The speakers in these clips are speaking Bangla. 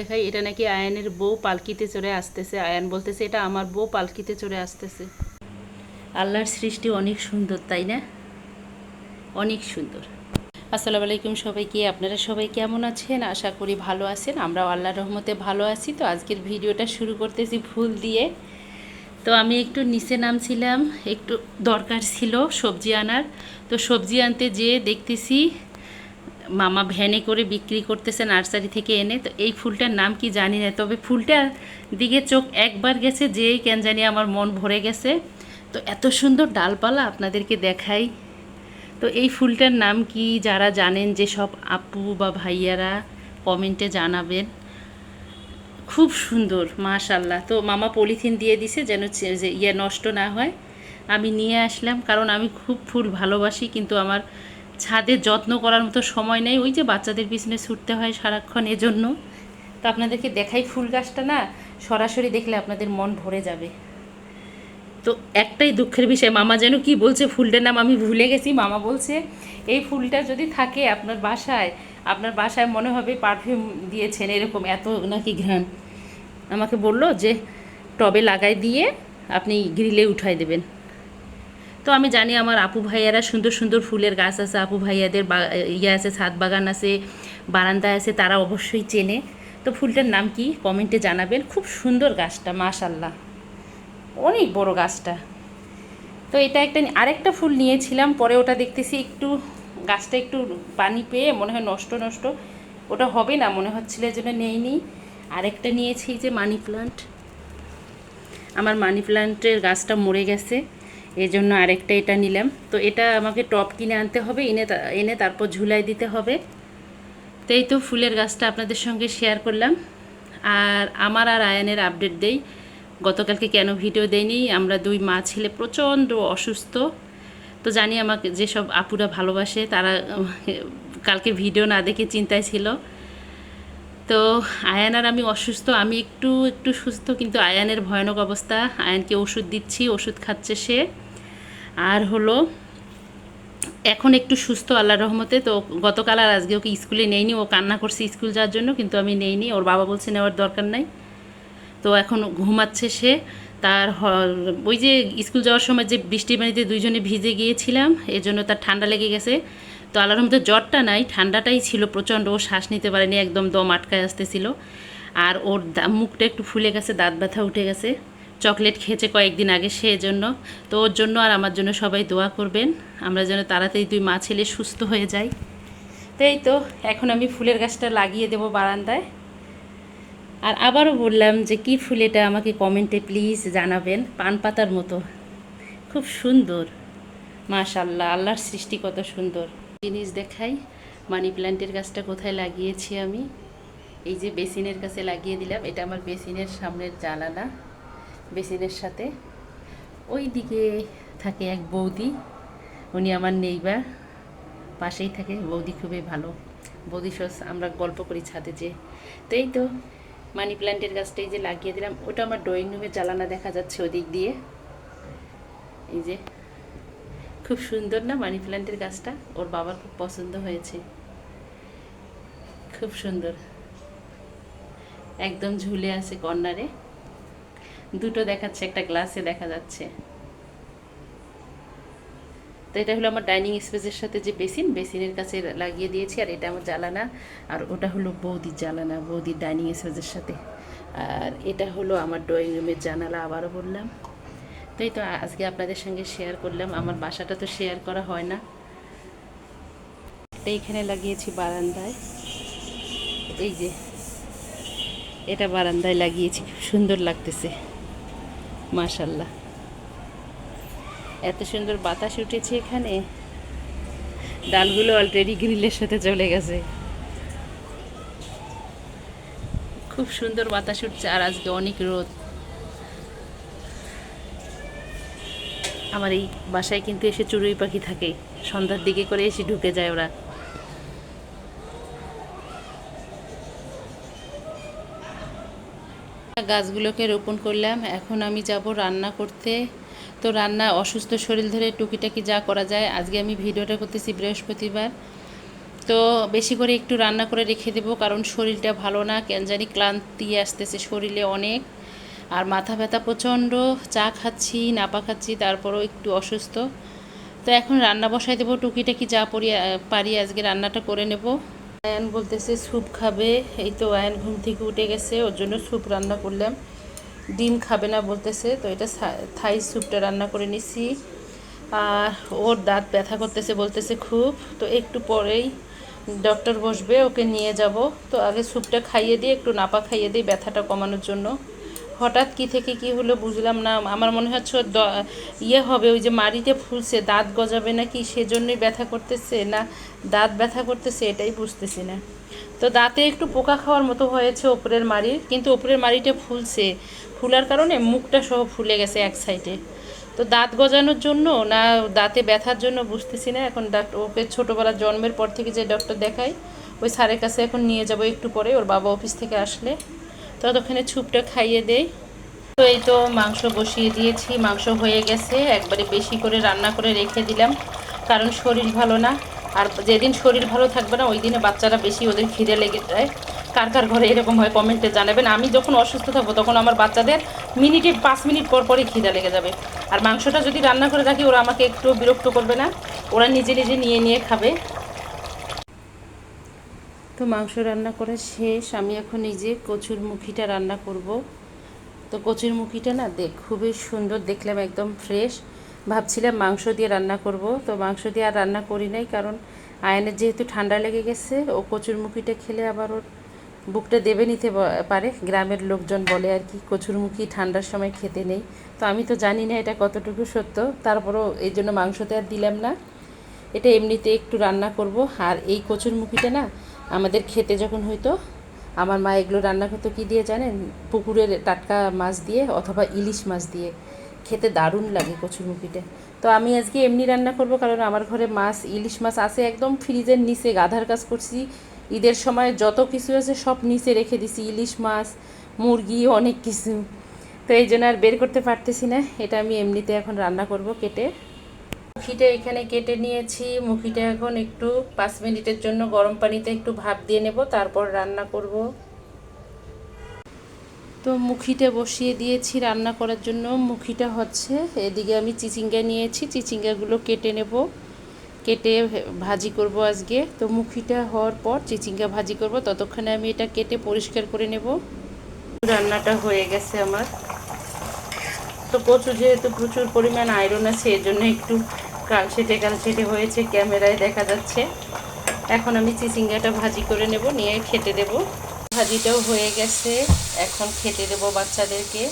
দেখাই এটা নাকি আয়ানের বউ পালকিতে চড়ে আসতেছে। আয়ান বলতেছে, এটা আমার বউ পালকিতে চড়ে আসতেছে। আল্লাহর সৃষ্টি অনেক সুন্দর, তাই না? অনেক সুন্দর। আসসালামু আলাইকুম সবাইকে। আপনারা সবাই কেমন আছেন? আশা করি ভালো আছেন। আমরাও আল্লাহর রহমতে ভালো আছি। তো আজকের ভিডিওটা শুরু করতেছি ফুল দিয়ে। তো আমি একটু নিচে নামছিলাম, একটু দরকার ছিল সবজি আনার। তো সবজি আনতে যেয়ে দেখতেছি মামা ভ্যানে করে বিক্রি করতেছে নার্সারি থেকে এনে, তো এই ফুলটার নাম কি জানি না, তবে ফুলটার দিকে চোখ একবার গেছে, যেই কেন জানি আমার মন ভরে গেছে। তো এত সুন্দর ডালপালা আপনাদেরকে দেখাই। তো এই ফুলটার নাম কি যারা জানেন যে সব আপু বা ভাইয়ারা কমেন্টে জানাবেন। খুব সুন্দর মাশাল্লাহ তো মামা পলিথিন দিয়ে দিছে যেন যে ইয়ে নষ্ট না হয়। আমি নিয়ে আসলাম, কারণ আমি খুব ফুল ভালোবাসি, কিন্তু আমার ছাদে যত্ন করার মতো সময় নেই। ওই যে বাচ্চাদের পিছনে ছুটতে হয় সারাক্ষণ এজন্য। তো আপনাদেরকে দেখাই ফুল গাছটা না, সরাসরি দেখলে আপনাদের মন ভরে যাবে। তো একটাই দুঃখের বিষয়, মামা যেন কি বলছে ফুলটার নাম আমি ভুলে গেছি। মামা বলছে, এই ফুলটা যদি থাকে আপনার বাসায় আপনার বাসায় মনে হবে পারফিউম দিয়েছেন এরকম এত নাকি ঘ্রাণ। আমাকে বলল যে, টবে লাগাই দিয়ে আপনি গ্রিলে উঠাই দেবেন। তো আমি জানি আমার আপু ভাইয়ারা সুন্দর সুন্দর ফুলের গাছ আছে, আপু ভাইয়াদের ইয়ে আছে, ছাদ বাগান আছে বারান্দা আছে, তারা অবশ্যই চেনে। তো ফুলটার নাম কি? কমেন্টে জানাবেন। খুব সুন্দর গাছটা মাশাল্লাহ অনেক বড় গাছটা। তো এটা একটা আরেকটা ফুল নিয়েছিলাম, পরে ওটা দেখতেছি একটু গাছটা একটু পানি পেয়ে মনে হয় নষ্ট নষ্ট। ওটা হবে না, মনে হচ্ছিল জন্য নেইনি। আরেকটা নিয়েছি যে মানি প্লান্ট। আমার মানি প্লান্টের গাছটা মরে গেছে। এই জন্য আরেকটা এটা নিলাম। তো এটা আমাকে টপ কিনে আনতে হবে, এনে এনে তারপর ঝুলাই দিতে হবে। তো এই তো ফুলের গাছটা আপনাদের সঙ্গে শেয়ার করলাম। আর আমার আর আয়নের আপডেট দেই। গতকালকে কেন ভিডিও দেয়নি আমরা দুই মা ছেলে প্রচণ্ড অসুস্থ। তো জানি আমাকে, যেসব আপুরা ভালোবাসে, তারা কালকে ভিডিও না দেখে চিন্তায় ছিল। তো আয়ান আর আমি অসুস্থ, আমি একটু একটু সুস্থ, কিন্তু আয়ানের ভয়ানক অবস্থা। আয়ানকে ওষুধ দিচ্ছি, ওষুধ খাচ্ছে সে। আর হলো, এখন একটু সুস্থ, আল্লাহর রহমতে। তো গতকাল আর আজকে ওকে স্কুলে নেইনি, ও কান্না করছে স্কুল যাওয়ার জন্য, কিন্তু আমি নেইনি, ওর বাবা বলছে নেওয়ার দরকার নাই। তো এখন ঘুমাচ্ছে সে, তার ওই যে স্কুল যাওয়ার সময় যে বৃষ্টি পানিতে দুইজনে ভিজে গিয়েছিলাম এই জন্য তার ঠান্ডা লেগে গেছে। তো আল্লাহর রহমতে জ্বরটা নাই, ঠান্ডাটাই ছিল, প্রচণ্ড, ও শ্বাস নিতে পারেনি, একদম দম আটকায় আসতেছিল। আর ওর মুখটা একটু ফুলে গেছে, দাঁত ব্যথা উঠে গেছে। চকলেট খেয়েছে কয়েকদিন আগে সেই জন্য তো ওর জন্য আর আমার জন্য সবাই দোয়া করবেন। আমরা যেন তাড়াতাড়ি দুই মা ছেলে সুস্থ হয়ে যাই। তো এই তো, এখন আমি ফুলের গাছটা লাগিয়ে দেবো বারান্দায়। আর আবারও বললাম যে কি ফুল এটা আমাকে কমেন্টে প্লিজ জানাবেন, পান পাতার মতো। খুব সুন্দর মাশাল্লাহ আল্লাহর সৃষ্টি কত সুন্দর। জিনিস দেখাই, মানি প্ল্যান্টের গাছটা কোথায় লাগিয়েছি আমি? এই যে বেসিনের কাছে লাগিয়ে দিলাম, এটা আমার বেসিনের সামনের জানালা। বেসিনের সাথে। ওই দিকে থাকে এক বৌদি, উনি আমার নেইবার। পাশেই থাকে, বৌদি খুবই ভালো। বৌদি সস, আমরা গল্প করি ছাদে যে। তো এই তো, মানি প্ল্যান্টের গাছটাই যে লাগিয়ে দিলাম। ওটা আমার ড্রয়িং রুমে জ্বালানা দেখা যাচ্ছে ওদিক দিয়ে। এই যে, খুব সুন্দর না মানি প্ল্যান্টের গাছটা? ওর বাবার খুব পছন্দ হয়েছে। খুব সুন্দর। একদম ঝুলে আছে কর্নারে। দুটো দেখাচ্ছে, একটা গ্লাসে দেখা যাচ্ছে। তো এটা হলো আমার ডাইনিং স্পেসের সাথে যে বেসিন, বেসিনের কাছে লাগিয়ে দিয়েছি, আর এটা আমার জ্বালানা আর ওটা হলো বৌদির জ্বালানা বৌদির ডাইনিং স্পেসের সাথে। আর এটা হলো আমার ড্রয়িং রুমের জানালা, আবারও বললাম। তো এই তো আজকে আপনাদের সঙ্গে শেয়ার করলাম, আমার বাসাটা তো শেয়ার করা হয় না। এটা এখানে লাগিয়েছি বারান্দায়। এই যে, এটা বারান্দায় লাগিয়েছি, খুব সুন্দর লাগতেছে। মাশাল্লাহ। এত সুন্দর বাতাস উঠেছে এখানে। ডালগুলো অলরেডি গ্রিলের সাথে চলে গেছে। খুব সুন্দর বাতাস উঠছে আর আজকে অনেক রোদ। আমার এই বাসায় কিন্তু এসে চড়ুই পাখি থাকে। সন্ধ্যার দিকে করে এসে ঢুকে যায় ওরা। গাছগুলোকে রোপণ করলাম। এখন আমি যাব রান্না করতে। তো রান্না অসুস্থ শরীর ধরে টুকিটাকি যা করা যায়। আজকে আমি ভিডিওটা করতেছি বৃহস্পতিবার। তো বেশি করে একটু রান্না করে রেখে দেবো কারণ শরীরটা ভালো না। কেন জানি ক্লান্তি আসতেছে শরীরে অনেক। আর মাথা ব্যথা প্রচণ্ড। চা খাচ্ছি, নাপা খাচ্ছি, তারপরও একটু অসুস্থ। তো এখন রান্না বসাই দেবো। টুকিটাকি যা পরি পারি আজকে রান্নাটা করে নেব। আয়ান বলতেছে স্যুপ খাবে। এই তো আয়ান ঘুম থেকে উঠে গেছে, ওর জন্য স্যুপ রান্না করলাম। ডিম খাবে না বলতেছে, তো এটা থাই স্যুপটা রান্না করে নিছি। আর ওর দাঁত ব্যথা করতেছে বলতেছে, খুব। তো একটু পরেই ডক্টর বসবে, ওকে নিয়ে যাব। তো আগে স্যুপটা খাইয়ে দিই, একটু নাপা খাইয়ে দিই ব্যথাটা কমানোর জন্য। হঠাৎ কি থেকে কি হলো বুঝলাম না। আমার মনে হচ্ছে ইয়ে হবে, ওই যে মাড়িতে ফুলছে, দাঁত গজাবে নাকি সেজন্যই ব্যথা করতেছে না, দাঁত ব্যথা করতেছে এটাই বুঝতেছি না। তো দাঁতে একটু পোকা খাওয়ার মতো হয়েছে ওপরের মাড়ির কিন্তু ওপরের মাড়িটা ফুলছে। ফুলার কারণে মুখটা সহ ফুলে গেছে এক সাইডে। তো দাঁত গজানোর জন্য না, দাঁতে ব্যথার জন্য বুঝতেছি না। এখন ডাক্তার ওকে ছোটোবেলা জন্মের পর থেকে যে ডক্টর দেখাই, ওই স্যারের কাছে এখন নিয়ে যাব একটু পরে, ওর বাবা অফিস থেকে আসলে। ততক্ষণে ছুপটা খাইয়ে দেই তো এই তো মাংস বসিয়ে দিয়েছি, মাংস হয়ে গেছে। একবারে বেশি করে রান্না করে রেখে দিলাম, কারণ শরীর ভালো না। আর যেদিন শরীর ভালো থাকবে না, ওই দিনে বাচ্চারা বেশি ওদের খিদে লেগে যায়। কার কার ঘরে এরকম হয় কমেন্টে জানাবেন। আমি যখন অসুস্থ থাকব, তখন আমার বাচ্চাদের মিনিটে পাঁচ মিনিট পর পরই খিদে লেগে যাবে। আর মাংসটা যদি রান্না করে রাখি, ওরা আমাকে একটু বিরক্ত করবে না। ওরা নিজে নিজে নিয়ে নিয়ে খাবে। তো মাংস রান্না করা শেষ। আমি এখন এই যে কচুর মুখিটা রান্না করব। তো কচুর মুখিটা না দেখ, খুবই সুন্দর, দেখলাম একদম ফ্রেশ ভাবছিলাম মাংস দিয়ে রান্না করব। তো মাংস দিয়ে আর রান্না করি নাই কারণ আয়নের যেহেতু ঠান্ডা লেগে গেছে, ও কচুর মুখিটা খেলে আবার ওর বুকটা দেবে নিতে পারে। গ্রামের লোকজন বলে আর কি কচুরমুখী ঠান্ডার সময় খেতে নেই। তো আমি তো জানি না এটা কতটুকু সত্য। তারপরও এই জন্য মাংসতে আর দিলাম না। এটা এমনিতে একটু রান্না করব। আর এই কচুরমুখিটা না আমাদের খেতে যখন হইতো, আমার মা এগুলো রান্না করতো কী দিয়ে জানেন? পুকুরের টাটকা মাছ দিয়ে অথবা ইলিশ মাছ দিয়ে। খেতে দারুণ লাগে কচুরমুখিটা তো আমি আজকে এমনি রান্না করব কারণ আমার ঘরে মাছ, ইলিশ মাছ আছে একদম ফ্রিজের নিচে গাধার কাজ করছি। ঈদের সময় যত কিছু আছে সব নিচে রেখে দিছি, ইলিশ মাছ, মুরগি, অনেক কিছু। তো এই জন্য আর বের করতে পারতেছি না। এটা আমি এমনিতে এখন রান্না করব কেটে। মুখিটা এখানে কেটে নিয়েছি। মুখিটা এখন একটু পাঁচ মিনিটের জন্য গরম পানিতে একটু ভাপ দিয়ে নেব, তারপর রান্না করব। তো মুখিটা বসিয়ে দিয়েছি রান্না করার জন্য। মুখিটা হচ্ছে, এদিকে আমি চিচিঙ্গা নিয়েছি, চিচিঙ্গাগুলো কেটে নেব। কেটে ভাজি করব আজকে। তো মুখিটা হওয়ার পর চিচিঙ্গা ভাজি করব, ততক্ষণে আমি এটা কেটে পরিষ্কার করে নেব। রান্নাটা হয়ে গেছে আমার। তো কচু যেহেতু প্রচুর পরিমাণ আয়রন আছে এর জন্য একটু কালচেটে কালচেটে হয়েছে, ক্যামেরায় দেখা যাচ্ছে। এখন আমি চিচিঙ্গাটা ভাজি করে নেব, নিয়ে খেতে দেব। ভাজিটাও হয়ে গেছে, এখন খেতে দেব বাচ্চাদেরকে।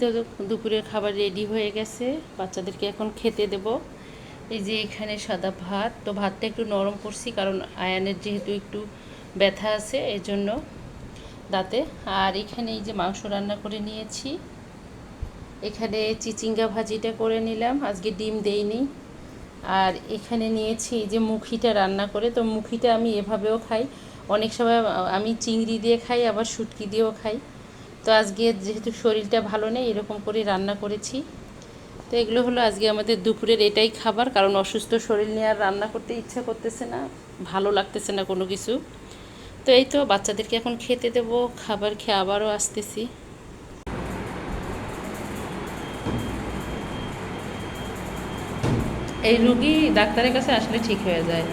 তো দুপুরের খাবার রেডি হয়ে গেছে, বাচ্চাদেরকে এখন খেতে দেব। এই যে এখানে সাদা ভাত, তো ভাতটা একটু নরম করছি, কারণ আয়ানের যেহেতু একটু ব্যথা আছে এই জন্য দাঁতে। আর এখানে এই যে মাংস রান্না করে নিয়েছি এখানে চিচিঙ্গা ভাজিটা করে নিলাম। আজকে ডিম দেইনি। আর এখানে নিয়েছি যে মুখিটা রান্না করে। তো মুখিটা আমি এভাবেও খাই। অনেক সময় আমি চিংড়ি দিয়ে খাই, আবার শুটকি দিয়েও খাই। তো আজকে যেহেতু শরীরটা ভালো নেই, এরকম করে রান্না করেছি। তো এগুলো হলো আজকে আমাদের দুপুরের এটাই খাবার। কারণ অসুস্থ শরীর নিয়ে আর রান্না করতে ইচ্ছা করতেছে না। ভালো লাগতেছে না কোনো কিছু। তো এই তো বাচ্চাদেরকে এখন খেতে দেবো। খাবার খেয়ে আবারও আসতেছি। এই রুগী ডাক্তারের কাছে আসলে ঠিক হয়ে যায়।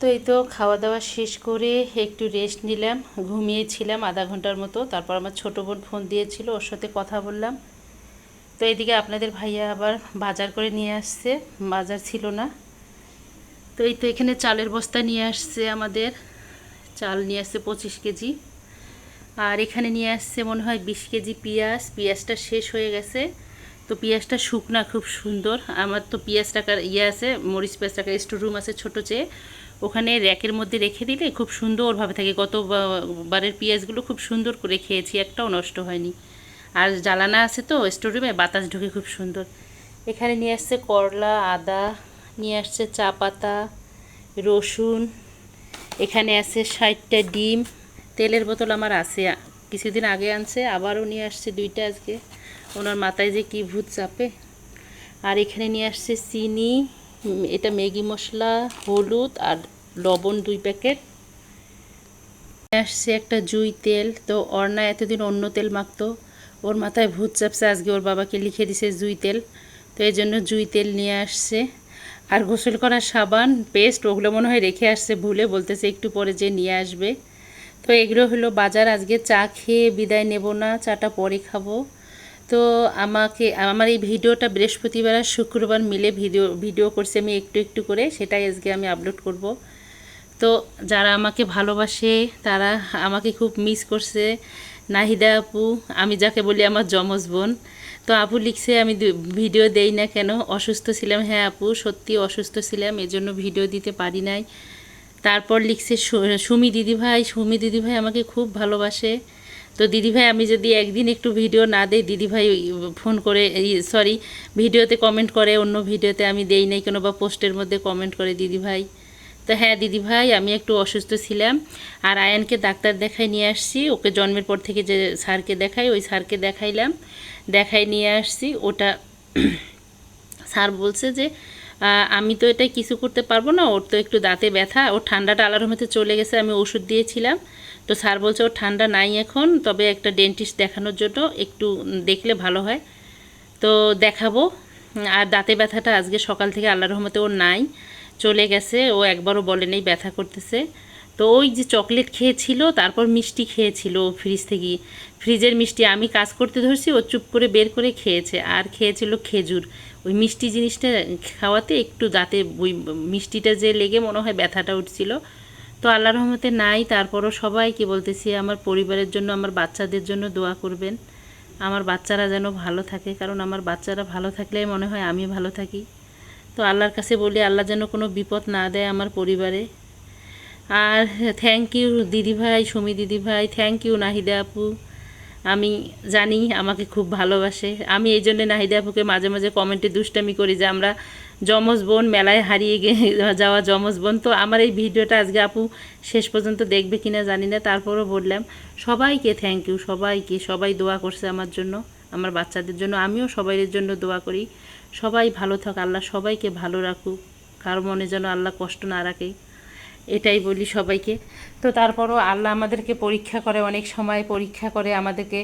তো এই তো খাওয়া দাওয়া শেষ করে একটু রেস্ট নিলাম, ঘুমিয়েছিলাম আধা ঘণ্টার মতো, তারপর আমার ছোটো বোন ফোন দিয়েছিল, ওর সাথে কথা বললাম। তো এইদিকে আপনাদের ভাইয়া আবার বাজার করে নিয়ে আসছে, বাজার ছিল না। তো এই তো এখানে চালের বস্তা নিয়ে আসছে আমাদের, চাল নিয়ে আসছে পঁচিশ কেজি। আর এখানে নিয়ে আসছে মনে হয় বিশ কেজি পেঁয়াজ, পেঁয়াজটা শেষ হয়ে গেছে। তো পেঁয়াজটা শুকনা খুব সুন্দর। আমার তো পেঁয়াজ টাকার ইয়ে আছে, মরিচ পেঁয়াজ টাকার স্টোর রুম আছে ছোটো চেয়ে ওখানে র্যাকের মধ্যে রেখে দিলে খুব সুন্দরভাবে থাকে। গত বারের পেঁয়াজগুলো খুব সুন্দর করে খেয়েছি, একটাও নষ্ট হয়নি। আর জ্বালানা আছে তো স্টোর রুমে, বাতাস ঢুকে খুব সুন্দর। এখানে নিয়ে আসছে করলা, আদা, নিয়ে আসছে চা পাতা, রসুন। এখানে আছে ষাটটা ডিম। তেলের বোতল আমার আছে, কিছুদিন আগে আনছে, আবারও নিয়ে আসছে দুইটা আজকে। ওনার মাথায় যে কী ভূত চাপে। আর এখানে নিয়ে আসছে চিনি এটা ম্যাগি মশলা, হলুদ আর লবণ দুই প্যাকেট। আসছে একটা জুই তেল। তো অর্ণা এতদিন অন্য তেল মাখতো। ওর মাথায় ভূত চাপছে, আজকে ওর বাবাকে লিখে দিছে জুই তেল। তো এই জন্য জুই তেল নিয়ে আসছে। আর গোসল করার সাবান, পেস্ট, ওগুলো মনে হয় রেখে আসছে ভুলে, বলতেছে একটু পরে যে নিয়ে আসবে। তো এগুলো হলো বাজার, আজকে চা খেয়ে বিদায় নেব না, চাটা পরে খাব। তো আমাকে, আমার এই ভিডিওটা বৃহস্পতিবার আর শুক্রবার মিলে ভিডিও ভিডিও করছি আমি একটু একটু করে, সেটাই আজকে আমি আপলোড করব। তো যারা আমাকে ভালোবাসে, তারা আমাকে খুব মিস করছে। নাহিদা আপু, আমি যাকে বলি আমার যমজ বোন। তো আপু লিখছে, আমি ভিডিও দেই না কেন? অসুস্থ ছিলাম। হ্যাঁ আপু, সত্যি অসুস্থ ছিলাম, এজন্য ভিডিও দিতে পারি নাই। তারপর লিখছে সুমি দিদিভাই সুমি দিদিভাই আমাকে খুব ভালোবাসে। তো দিদিভাই, আমি যদি একদিন একটু ভিডিও না দেই, দিদিভাই ফোন করে সরি ভিডিওতে কমেন্ট করে, অন্য ভিডিওতে আমি দেই নাই কোনো বা পোস্টের মধ্যে কমেন্ট করে দিদিভাই। তো হ্যাঁ দিদিভাই, আমি একটু অসুস্থ ছিলাম আর আয়ানকে ডাক্তার দেখাই নিয়ে আসছি। ওকে জন্মের পর থেকে যে স্যারকে দেখাই, ওই স্যারকে দেখাইলাম। দেখাই নিয়ে আসছি। ওটা স্যার বলছে যে আমি তো এটা কিছু করতে পারব না, ওর তো একটু দাঁতে ব্যথা, ওর ঠান্ডাটা আলার মধ্যে চলে গেছে, আমি ওষুধ দিয়েছিলাম। তো স্যার বলছে ওর ঠান্ডা নাই এখন, তবে একটা ডেন্টিস্ট দেখানোর জন্য একটু দেখলে ভালো হয়। তো দেখাবো, আর দাঁতে ব্যথাটা আজকে সকাল থেকে আল্লাহর রহমতে ওর নাই, চলে গেছে, ও একবারও বলে নেই ব্যথা করতেছে। তো ওই যে চকলেট খেয়েছিল, তারপর মিষ্টি খেয়েছিল ফ্রিজ থেকে। ফ্রিজের মিষ্টি আমি কাজ করতে ধরছি, ও চুপ করে বের করে খেয়েছে, আর খেয়েছিল খেজুর। ওই মিষ্টি জিনিসটা খাওয়াতে একটু দাঁতে ওই মিষ্টিটা যে লেগে মনে হয় ব্যথাটা উঠছিল। তো আল্লাহ রহমতে নাই, তারপরও সবাইকে বলতেছি, আমার পরিবারের জন্য, আমার বাচ্চাদের জন্য দোয়া করবেন। আমার বাচ্চারা যেন ভালো থাকে, কারণ আমার বাচ্চারা ভালো থাকলে মনে হয় আমি ভালো থাকি। তো আল্লাহর কাছে বলি, আল্লাহ যেন কোনো বিপদ না দেয় আমার পরিবারে। আর থ্যাংক ইউ দিদিভাই, সুমি দিদিভাই থ্যাংক ইউ নাহিদা আপু। আমি জানি, আমাকে খুব ভালোবাসে। আমি এই জন্যে নাহিদা আপুকে মাঝে মাঝে কমেন্টে দুষ্টামি করি যে আমরা যমজ বোন মেলায় হারিয়ে যাওয়া যমজ বোন। তো আমার এই ভিডিওটা আজকে আপু শেষ পর্যন্ত দেখবে কিনা জানি না, তারপরও বললাম, সবাইকে থ্যাংক ইউ সবাইকে, সবাই দোয়া করছে আমার জন্য, আমার বাচ্চাদের জন্য, আমিও সবাইয়ের জন্য দোয়া করি। সবাই ভালো থাক, আল্লাহ সবাইকে ভালো রাখুক, কারও মনে যেন আল্লাহ কষ্ট না রাখে। এটাই বলি সবাইকে। তো তারপরও আল্লাহ আমাদেরকে পরীক্ষা করে, অনেক সময় পরীক্ষা করে, আমাদেরকে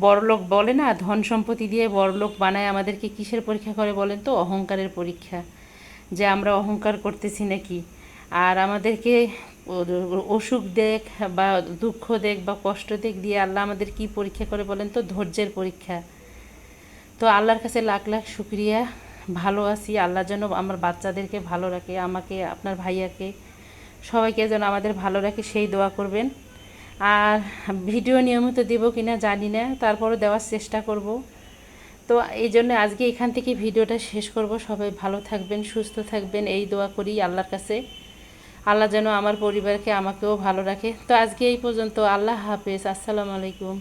বড়লোক বলে না, ধন সম্পত্তি দিয়ে বড়লোক বানায় আমাদেরকে কিসের পরীক্ষা করে বলেন তো? অহংকারের পরীক্ষা। যে আমরা অহংকার করতেছি নাকি? আর আমাদেরকে অসুখ দেখ বা দুঃখ দেখ বা কষ্ট দেখ দিয়ে আল্লাহ আমাদের কি পরীক্ষা করে বলেন তো? ধৈর্যের পরীক্ষা। তো আল্লাহর কাছে লাখ লাখ শুক্রিয়া। ভালো আছি। আল্লাহ যেন আমার বাচ্চাদেরকে ভালো রাখে, আমাকে, আপনার ভাইয়াকে সবাইকে যেন আমাদের ভালো রাখে, সেই দোয়া করবেন। আর ভিডিও নিয়মিত দেব কিনা জানি না, তারপরও দেওয়ার চেষ্টা করব। তো এই জন্য আজকে এখান থেকে ভিডিওটা শেষ করব। সবাই ভালো থাকবেন, সুস্থ থাকবেন, এই দোয়া করি আল্লাহর কাছে। আল্লাহ যেন আমার পরিবারকে আমাকেও ভালো রাখে। তো আজকে এই পর্যন্ত, আল্লাহ হাফেজ, আসসালামু আলাইকুম।